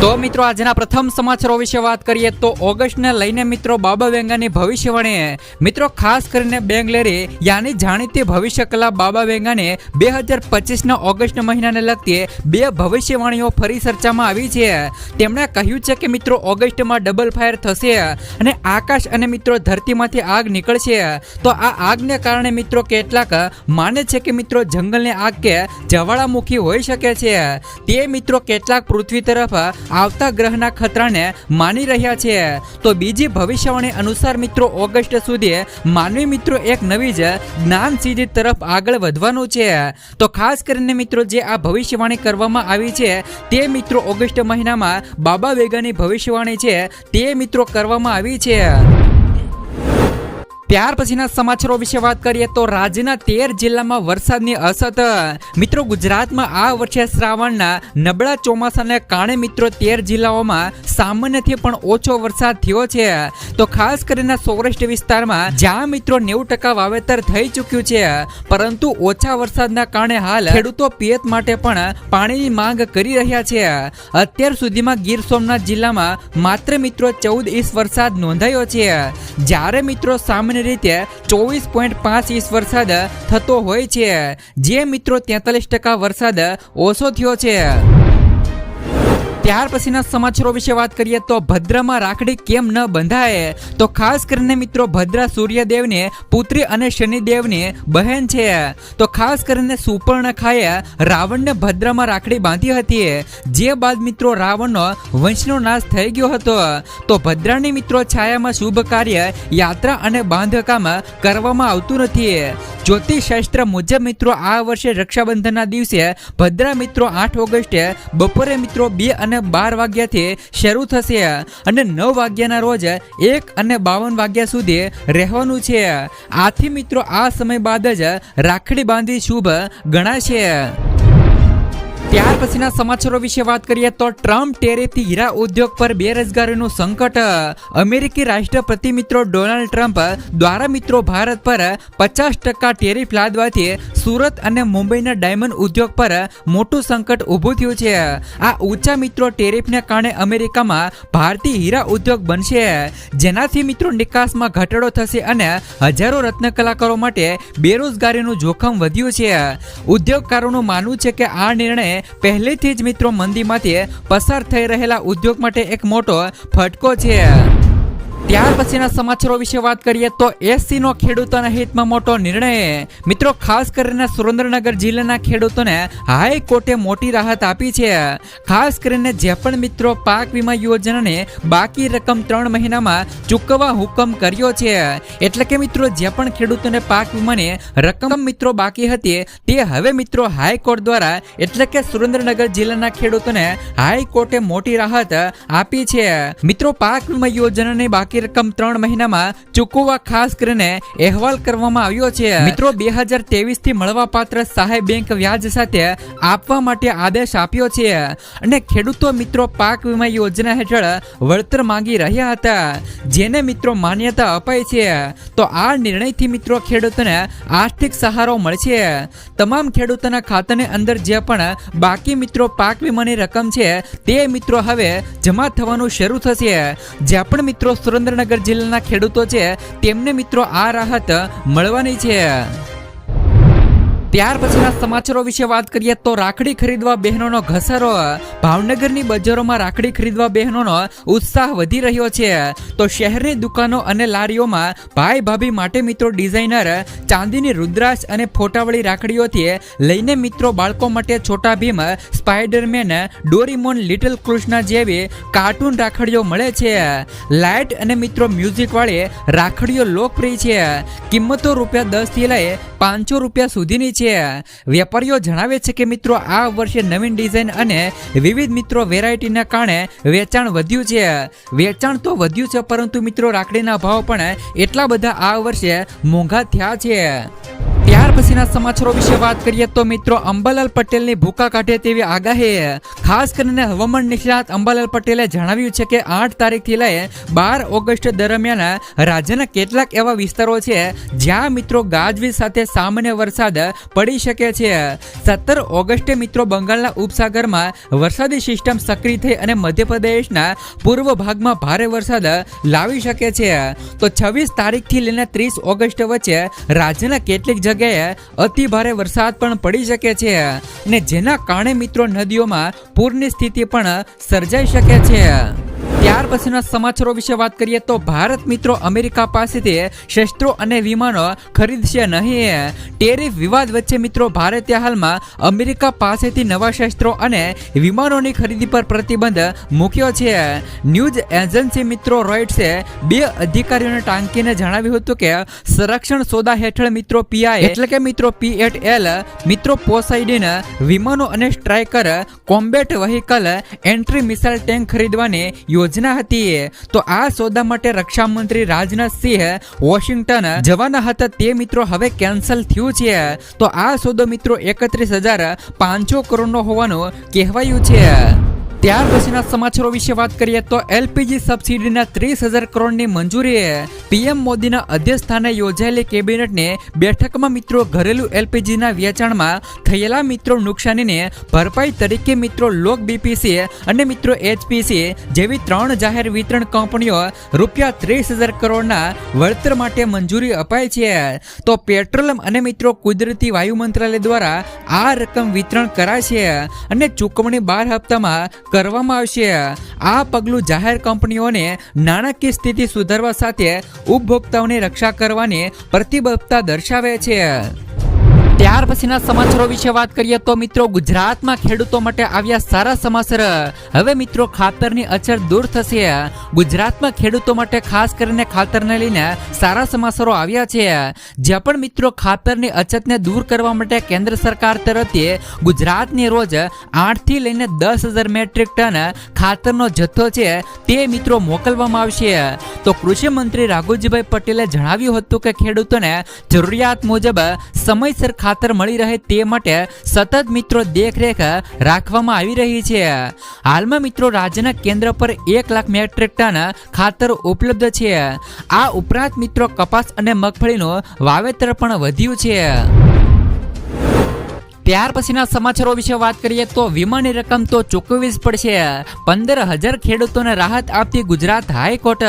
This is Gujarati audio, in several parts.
તો મિત્રો, આજના પ્રથમ સમાચારો વિશે વાત કરીએ તો ઓગસ્ટને લઈને મિત્રો બાબા વેંગાની ભવિષ્યવાણી મિત્રો, ખાસ કરીને બેંગલેરી યાની જાણીતી ભવિષ્ય કલા બાબા વેંગાને બે હજાર પચીસના ઓગસ્ટ મહિનાને લગતી બે ભવિષ્યવાણીઓ ફરી ચર્ચામાં આવી છે. તેમણે કહ્યું છે કે મિત્રો, ઓગસ્ટમાં ડબલ ફાયર થશે અને આકાશ અને મિત્રો ધરતીમાંથી આગ નીકળશે. તો આ આગને કારણે મિત્રો કેટલાક માને છે કે મિત્રો, જંગલની આગ કે જવાળામુખી હોઈ શકે છે. તે મિત્રો, કેટલાક પૃથ્વી તરફ આવતા ગ્રહના ખતરાને માની રહ્યા છે. તો બીજી ભવિષ્યવાણી અનુસાર મિત્રો, ઓગસ્ટ સુધી માનવી મિત્રો એક નવી જ જ્ઞાન સિદ્ધિ તરફ આગળ વધવાનું છે. તો ખાસ કરીને મિત્રો, જે આ ભવિષ્યવાણી કરવામાં આવી છે, તે મિત્રો ઓગસ્ટ મહિનામાં બાબા વેગાની ભવિષ્યવાણી છે, તે મિત્રો કરવામાં આવી છે. ત્યાર પછીના સમાચારો વિશે વાત કરીએ તો રાજ્યના તેર જિલ્લામાં વરસાદની અસર મિત્રો, ગુજરાતમાં આ વર્ષે શ્રાવણના નબળા ચોમાસાને કારણે મિત્રો, તેર જિલ્લાઓમાં સામાન્યથી પણ ઓછો વરસાદ થયો છે. તો ખાસ કરીને સૌરાષ્ટ્ર વિસ્તારમાં જ્યાં મિત્રો નેવું ટકા વાવેતર થઈ ચૂક્યું છે, પરંતુ ઓછા વરસાદના કારણે હાલ ખેડૂતો પિયત માટે પણ પાણીની માંગ કરી રહ્યા છે. અત્યાર સુધીમાં ગીર સોમનાથ જિલ્લામાં માત્ર મિત્રો ચૌદ ઇંચ વરસાદ નોંધાયો છે. જ્યારે મિત્રો સામાન્ય રીતે ચોવીસ પોઈન્ટ પાંચ ઇંચ વરસાદ થતો હોય છે. જે મિત્રો તેતાલીસ ટકા વરસાદ ઓછો થયો છે. ત્યાર પછીના સમાચારો વિશે વાત કરીએ તો ભદ્રમાં રાખડી કેમ ન બંધાય? તો ખાસ કરીને મિત્રો ભદ્રા સૂર્યદેવને, પુત્રી અને શનિદેવની બહેન છે. તો ખાસ કરીને સુપર્ણખાએ રાવણને ભદ્રમાં રાખડી બાંધી હતી. જે બાદ મિત્રો રાવણનો વંશનો નાશ થઈ ગયો હતો. તો ભદ્રાની મિત્રો છાયામાં શુભ કાર્ય યાત્રા અને બાંધકામ કરવામાં આવતું નથી. જ્યોતિષશાસ્ત્ર મુજબ મિત્રો આ વર્ષે રક્ષાબંધનના દિવસે ભદ્રા મિત્રો આઠ ઓગસ્ટે બપોરે મિત્રો બે અને બાર વાગ્યાથી શરૂ થશે અને નવ વાગ્યાના રોજ એક અને બાવન વાગ્યા સુધી રહેવાનું છે. આથી મિત્રો, આ સમય બાદ જ રાખડી બાંધવી શુભ ગણાશે. ત્યાર પછીના સમાચારો વિશે વાત કરીએ તો ટ્રમ્પ ટેરિફથી હીરા ઉદ્યોગ પર બેરોજગારીનું સંકટ. અમેરિકી રાષ્ટ્રપતિ મિત્રો ડોનાલ્ડ ટ્રમ્પ દ્વારા મિત્રો ભારત પર પચાસ ટકા ટેરિફ લાદવાથી સુરત અને મુંબઈના ડાયમંડ ઉદ્યોગ પર મોટું સંકટ ઊભું થયું છે. આ ઊંચા મિત્રો ટેરિફને કારણે અમેરિકામાં ભારતીય હીરા ઉદ્યોગ બનશે. જેનાથી મિત્રો નિકાસમાં ઘટાડો થશે અને હજારો રત્ન કલાકારો માટે બેરોજગારીનું જોખમ વધ્યું છે. ઉદ્યોગકારોનું માનવું છે કે આ નિર્ણય પહેલેથી જ મિત્રો મંદીમાંથી પસાર થઈ રહેલા ઉદ્યોગ માટે એક મોટો ફટકો છે. ત્યાર પછીના સમાચારો વિશે વાત કરીએ તો એસસી નો ખેડૂતોના હિતમાં મોટો નિર્ણય. મિત્રો, ખાસ કરીને સુરેન્દ્રનગર જિલ્લાના ખેડૂતોને હાઈકોર્ટે મોટી રાહત આપી છે. ખાસ કરીને જે પણ મિત્રો પાક વીમા યોજનાને બાકી રકમ ત્રણ મહિનામાં ચૂકવવા હુકમ કર્યો છે. એટલે કે મિત્રો, જે પણ ખેડૂતોને પાક વીમાની રકમ મિત્રો બાકી હતી, તે હવે મિત્રો હાઈકોર્ટ દ્વારા, એટલે કે સુરેન્દ્રનગર જિલ્લાના ખેડૂતોને હાઈકોર્ટે મોટી રાહત આપી છે. મિત્રો, પાક વીમા યોજનાની બાકી રકમ ત્રણ મહિનામાં ચૂકવવા ખાસ કરીને અહેવાલ કરવામાં આવ્યો છે. મિત્રો, બે હજાર ત્રેવીસથી મળવાપાત્ર સહાય બેંક વ્યાજ સાથે આપવા માટે આદેશ આપ્યો છે. અને ખેડૂતો મિત્રો, પાક વીમા યોજના હેઠળ વળતર માંગી રહ્યા હતા. જેને મિત્રો માન્યતા અપાઈ છે. તો આ નિર્ણયથી મિત્રો ખેડૂતોને આર્થિક સહારો મળશે. તમામ ખેડૂતોના ખાતાની અંદર જે પણ બાકી મિત્રો પાક વીમાની રકમ છે, તે મિત્રો હવે જમા થવાનું શરૂ થશે. જ્યાં પણ મિત્રો સુરેન્દ્રનગર જિલ્લાના ખેડૂતો છે. તેમને મિત્રો આ રાહત મળવાની છે. ત્યાર પછીના સમાચારો વિશે વાત કરીએ તો રાખડી ખરીદવા બહેનોનો ઘસારો, ભાવનગરની બજારોમાં રાખડી ખરીદવા બહેનોનો ઉત્સાહ વધી રહ્યો છે. તો શહેરની દુકાનો અને લારીઓમાં ભાઈ ભાભી માટે મિત્રો ડિઝાઇનર, ચાંદીની રુદ્રાક્ષ અને ફોટાવાળી રાખડીઓથી લઈને મિત્રો બાળકો માટે Chhota Bheem, Spiderman, Doraemon, little Krishna જેવી કાર્ટૂન રાખડીઓ મળે છે. લાઇટ અને મિત્રો મ્યુઝિકવાળી રાખડીઓ લોકપ્રિય છે. કિંમતો રૂપિયા દસથી લઈ પાંચસો રૂપિયા સુધીની છે. છે. વેપારીઓ જણાવે છે કે મિત્રો, આ વર્ષે નવીન ડિઝાઇન અને વિવિધ મિત્રો વેરાયટીના કારણે વેચાણ વધ્યું છે. વેચાણ તો વધ્યું છે, પરંતુ મિત્રો, રાખડીના ભાવ પણ એટલા બધા આ વર્ષે મોંઘા થયા છે. ત્યાર પછીના સમાચારો વિશે વાત કરીએ તો મિત્રો, અંબાલાલ પટેલની ભૂકા કાઢે તેવી આગાહી. ખાસ કરીને હવામાન નિષ્ણાત અંબાલાલ પટેલે જણાવ્યું છે કે આઠ તારીખથી લઈ બાર ઓગસ્ટ દરમિયાન રાજ્યના કેટલાક એવા વિસ્તારો છે જ્યાં મિત્રો ગાજવીજ સાથે સામાન્ય વરસાદ પડી શકે છે. સત્તર ઓગસ્ટે મિત્રો બંગાળના ઉપસાગરમાં વરસાદી સિસ્ટમ સક્રિય થઈ અને મધ્યપ્રદેશના પૂર્વ ભાગમાં ભારે વરસાદ લાવી શકે છે. તો છવ્વીસ તારીખથી લઈને ત્રીસ ઓગસ્ટ વચ્ચે રાજ્યના કેટલીક જગ્યાએ અતિ ભારે વરસાદ પણ પડી શકે છે અને જેના કારણે મિત્રો નદીઓમાં પૂરની સ્થિતિ પણ સર્જાઈ શકે છે. ત્યાર પછીના સમાચારો વિશે વાત કરીએ તો ભારત મિત્રો અમેરિકા પાસેથી શસ્ત્રો અને વિમાનો ખરીદશે નહીં. ટેરિફ વિવાદ વચ્ચે મિત્રો ભારતે હાલમાં અમેરિકા પાસેથી નવા શસ્ત્રો અને વિમાનોની ખરીદી પર પ્રતિબંધ મૂક્યો છે. ન્યૂઝ એજન્સી મિત્રો રોઇટ્સે બે અધિકારીઓને ટાંકીને જણાવ્યું હતું કે સંરક્ષણ સોદા હેઠળ મિત્રો પીઆઈ એટલે કે મિત્રો પી એટ એલ, મિત્રો પોસાઇડીન, વિમાનો અને striker combat vehicle, entry missile tank ખરીદવાની યોજના હતી. તો આ સોદા માટે રક્ષામંત્રી રાજનાથસિંહ રાજનાથ સિંહ વોશિંગ્ટન જવાના હતા. તે મિત્રો હવે કેન્સલ થયું છે. તો આ સોદો મિત્રો એકત્રીસ હજાર પાંચસો કરોડનો હોવાનું કહેવાયું છે. ત્યાર પછીના સમાચારો વિશે વાત કરીએ તો એલપીજી સબસિડીના ત્રીસ હજાર કરોડની મંજૂરી પીએમ મોદીના અધ્યક્ષસ્થાને યોજાયેલી કેબિનેટની બેઠકમાં મિત્રો ઘરેલું એલપીજીના વેચાણમાં થયેલા મિત્રો નુકસાનીને ભરપાઈ તરીકે મિત્રો લોક બીપીસી અને મિત્રો એચપીસી જેવી ત્રણ જાહેર વિતરણ કંપનીઓ રૂપિયા ત્રીસ હજાર કરોડના વળતર માટે મંજૂરી અપાય છે. તો પેટ્રોલિયમ અને મિત્રો કુદરતી વાયુ મંત્રાલય દ્વારા આ રકમ વિતરણ કરાય છે અને ચૂકવણી બાર હપ્તામાં કરવામાં આવશે. આ પગલું જાહેર કંપનીઓને નાણાકીય સ્થિતિ સુધારવા સાથે ઉપભોક્તાઓની રક્ષા કરવાની પ્રતિબદ્ધતા દર્શાવે છે. ત્યાર પછીના સમાચારો વિશે વાત કરીએ તો મિત્રો ગુજરાતમાં ખેડૂતો માટે આવ્યા સારા સમાચાર. હવે મિત્રો ખાતરની અછત દૂર થશે. ગુજરાતમાં ખેડૂતો માટે ખાસ કરીને ખાતરને લઈને સારા સમાચારો આવ્યા છે. જ્યાં પણ મિત્રો ખાતરની અછતને દૂર કરવા માટે કેન્દ્ર સરકાર તરફથી ગુજરાતની રોજ આઠથી લઈને દસ હજાર મેટ્રિક ટન ખાતરનો જથ્થો છે તે મિત્રો મોકલવામાં આવશે. તો કૃષિ મંત્રી રાઘુજીભાઈ પટેલે જણાવ્યું હતું કે ખેડૂતોને જરૂરિયાત મુજબ સમયસર ખાતર મળી રહે તે માટે સતત મિત્રો દેખરેખ રાખવામાં આવી રહી છે. હાલમાં મિત્રો રાજ્યના કેન્દ્ર પર એક લાખ મેટ્રિક ટન ખાતર ઉપલબ્ધ છે. આ ઉપરાંત મિત્રો કપાસ અને મગફળીનું વાવેતર પણ વધ્યું છે. ત્યાર પછીના સમાચારો વિશે વાત કરીએ તો વીમાની રકમ તો ચૂકવવી જ પડશે. પંદર હજાર ખેડૂતોને રાહત આપતી ગુજરાત હાઈકોર્ટ.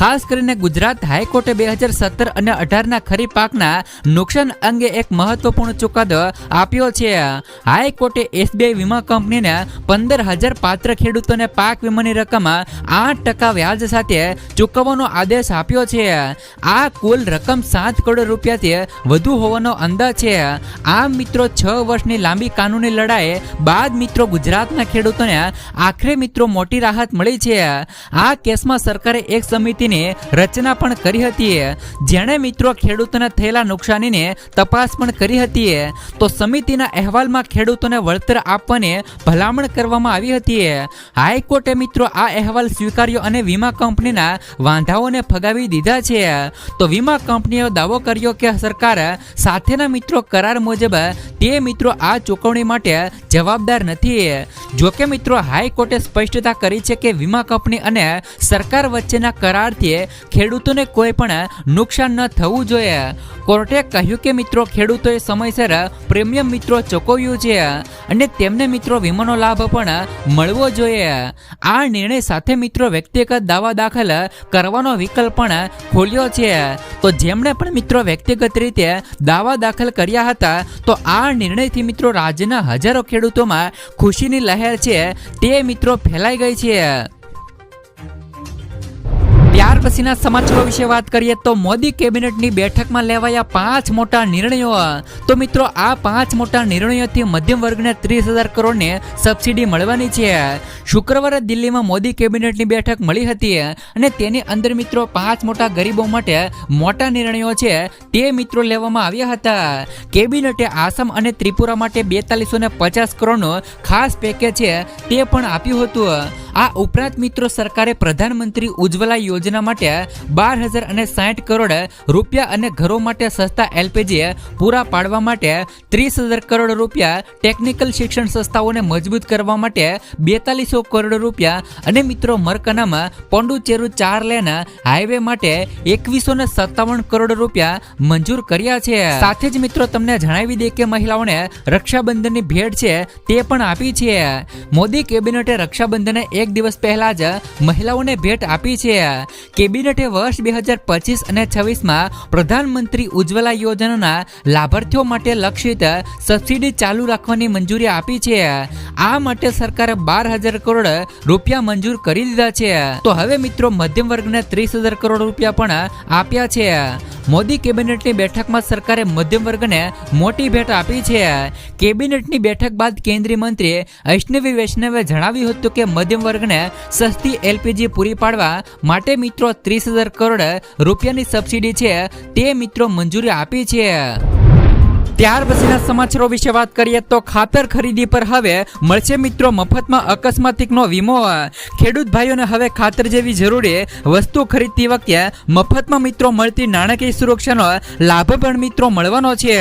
ખાસ કરીને ગુજરાત હાઈકોર્ટે બે હજાર સત્તર અને અઢારના ખરીફ પાકના નુકસાન અંગે એક મહત્વપૂર્ણ ચુકાદો આપ્યો છે. હાઈકોર્ટે એસબીઆઈ વીમા કંપનીને પંદર હજાર પાત્ર ખેડૂતોને પાક વીમાની રકમ આઠ ટકા વ્યાજ સાથે ચૂકવવાનો આદેશ આપ્યો છે. આ કુલ રકમ સાત કરોડ રૂપિયાથી વધુ હોવાનો અંદાજ છે. આ મિત્રો, છ વર્ષની લાંબી કાનૂની લડાઈ બાદ મિત્રો ગુજરાતના ખેડૂતોને આખરે મિત્રો મોટી રાહત મળી છે. આ કેસમાં સરકારે એક સમિતિની રચના પણ કરી હતી. જેણે મિત્રો ખેડૂતોને થયેલા નુકસાનીને તપાસ પણ કરી હતી. તો સમિતિના અહેવાલમાં ખેડૂતોને વળતર આપવાની ભલામણ કરવામાં આવી હતી. હાઈકોર્ટે મિત્રો આ અહેવાલ સ્વીકાર્યો અને વીમા કંપનીના વાંધાઓને ફગાવી દીધા છે. તો વીમા કંપનીએ દાવો કર્યો કે સરકાર સાથેના મિત્રો કરાર મુજબ તે મિત્રો આ ચૂકવણી માટે જવાબદાર નથી જોકે મિત્રો, હાઈકોર્ટે સ્પષ્ટતા કરી છે કે વીમા કંપની અને સરકાર વચ્ચેના કરારથી ખેડૂતોને કોઈ પણ નુકસાન ન થવું જોઈએ. કોર્ટે કહ્યું કે મિત્રો, ખેડૂતોએ સમયસર પ્રીમિયમ મિત્રો ચૂકવ્યું છે અને તેમને મિત્રો વીમાનો લાભ પણ મળવો જોઈએ. આ નિર્ણય સાથે મિત્રો વ્યક્તિગત દાવા દાખલ કરવાનો વિકલ્પ પણ ખોલ્યો છે. તો જેમણે પણ મિત્રો વ્યક્તિગત રીતે દાવા દાખલ કર્યા હતા, તો આ નિર્ણયથી મિત્રો રાજ્યના હજારો ખેડૂતોમાં ખુશીની લહેર છે. તે મિત્રો ફેલાઈ ગઈ છે. ત્યાર પછીના સમાચારો વિશે વાત કરીએ તો મોદી કેબિનેટની બેઠકમાં લેવાયા પાંચ મોટા નિર્ણયો. તો મિત્રો, આ પાંચ મોટા નિર્ણયોથી મધ્યમ વર્ગને ત્રીસ હજાર કરોડને સબસિડી મળવાની છે. શુક્રવારે દિલ્હીમાં મોદી કેબિનેટની બેઠક મળી હતી અને તેની અંદર મિત્રો પાંચ મોટા ગરીબો માટે મોટા નિર્ણયો છે તે મિત્રો લેવામાં આવ્યા હતા. કેબિનેટે આસામ અને ત્રિપુરા માટે બેતાલીસો ને પચાસ કરોડનું ખાસ પેકેજ છે તે પણ આપ્યું હતું. આ ઉપરાંત મિત્રો સરકારે પ્રધાનમંત્રી ઉજ્જવલા યોજના માટે બાર હજાર અને સાઠ કરોડ રૂપિયા અને ઘરો માટે સસ્તા એલપીજી પૂરા પાડવા માટે ત્રીસ હજાર કરોડ રૂપિયા, ટેકનિકલ શિક્ષણ સંસ્થાઓને મજબૂત કરવા માટે બેતાલીસો કરોડ રૂપિયા અને મિત્રો મરકનામાં પોંડુચેરુ ચાર લેન હાઈવે માટે એકવીસો ને સત્તાવન કરોડ રૂપિયા મંજૂર કર્યા છે. સાથે જ મિત્રો તમને જણાવી દે કે મહિલાઓને રક્ષાબંધનની ભેટ છે તે પણ આપી છે. મોદી કેબિનેટે રક્ષાબંધને એક દિવસ પહેલા જ મહિલાઓને ભેટ આપી છે. કેબિનેટે વર્ષ બે હજાર પચીસ અને છવ્વીસમાં પ્રધાનમંત્રી ઉજ્જવલા યોજનાના લાભાર્થીઓ માટે લક્ષિત સબસિડી ચાલુ રાખવાની મંજૂરી આપી છે. આ માટે સરકારે બાર હજાર કરોડ રૂપિયા મંજૂર કરી દીધા છે. તો હવે મિત્રો મધ્યમ વર્ગને ત્રીસ હજાર કરોડ રૂપિયા પણ આપ્યા છે. મોદી કેબિનેટની બેઠકમાં સરકારે મધ્યમ વર્ગને મોટી ભેટ આપી છે. કેબિનેટની બેઠક બાદ કેન્દ્રીય મંત્રી વૈષ્ણવી વૈષ્ણવે જણાવ્યું હતું કે મધ્યમ વર્ગને સસ્તી એલપીજી પૂરી પાડવા માટે મિત્રો ત્રીસ હજાર કરોડ રૂપિયાની સબસિડી છે. તે મિત્રો મંજૂરી આપી છે. ત્યાર પછીના સમાચારો વિશે વાત કરીએ તો ખાતર ખરીદી પર હવે મળશે મિત્રો મફતમાં અકસ્માતિકનો વીમો. ખેડૂત ભાઈઓને હવે ખાતર જેવી જરૂરી વસ્તુ ખરીદતી વખતે મફતમાં મિત્રો મળતી નાણાકીય સુરક્ષાનો લાભ પણ મિત્રો મળવાનો છે.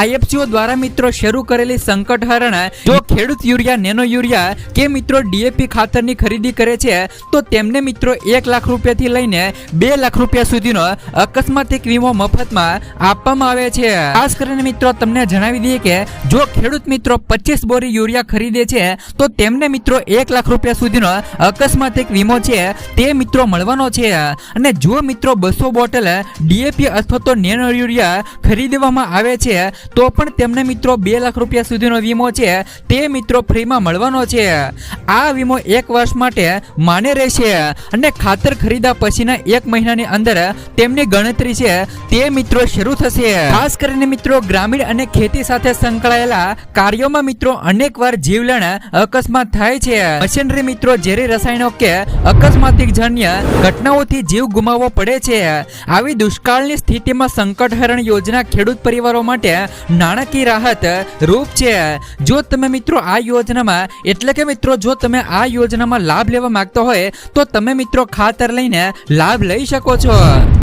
આઈએફસીઓ દ્વારા મિત્રો શરૂ કરેલી સંકટ હરણ જો ખેડૂત યુરિયા, નેનો યુરિયા કે મિત્રો ડીએપી ખાતરની ખરીદી કરે છે, તો તેમને મિત્રો એક લાખ રૂપિયાથી લઈને બે લાખ રૂપિયા સુધીનો અકસ્માતિક વીમો મફતમાં આપવામાં આવે છે. ખાસ કરીને મિત્રો તમને જણાવી દઈએ કે જો ખેડૂત મિત્રો પચીસ બોરી યુરિયા ખરીદે છે, તો તેમને મિત્રો એક લાખ રૂપિયા સુધીનો અકસ્માતિક વીમો છે, તે મિત્રો મળવાનો છે. અને જો મિત્રો બસો બોટલ ડીએપી અથવા તો નેનો યુરિયા ખરીદવામાં આવે છે, તો પણ તેમને મિત્રો બે લાખ રૂપિયા સુધીનો વીમો છે, તે મિત્રો ફ્રીમાં મળવાનો છે. આ વીમો એક વર્ષ માટે માને રહેશે અને ખાતર ખરીદા પછીના એક મહિનાની અંદર તેમની ગણતરી છે, તે મિત્રો શરૂ થશે. ખાસ કરીને મિત્રો ગ્રામીણ અને ખેતી સાથે સંકળાયેલા કાર્યોમાં મિત્રો અનેક વાર જીવલેણ અકસ્માત થાય છે. મશીનરી મિત્રો ઝેરી રસાયણો કે અકસ્માતિક જન્ય ઘટનાઓથી જીવ ગુમાવવો પડે છે. આવી દુષ્કાળની સ્થિતિમાં સંકટ હરણ યોજના ખેડૂત પરિવારો માટે નાણાકીય રાહત રૂપ છે. જો તમે મિત્રો આ યોજનામાં, એટલે કે મિત્રો જો તમે આ યોજનામાં લાભ લેવા માંગતા હોય, તો તમે મિત્રો ખાતર લઈને લાભ લઈ શકો છો.